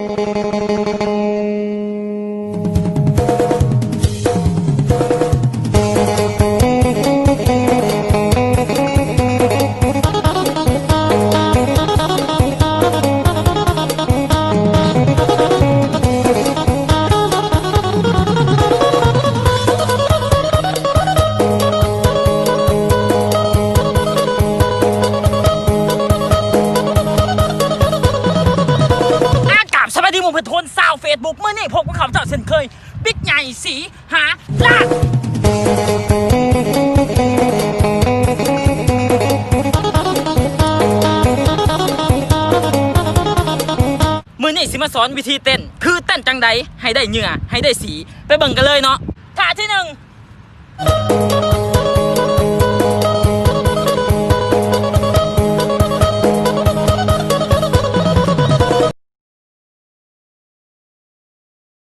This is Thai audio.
อ ดีหมู่เพื่อทนสาวเฟซบุ๊กเมื่อนี่พบกับเขาเจ้าเช่นเคยบิ๊กใหญ่สีหาลาเมือนี่สิมาสอนวิธีเต้น คือเต้นจังใดให้ได้เหงื่อให้ได้สีไปเบิ่งกันเลยเนาะท่าที่หนึ่ง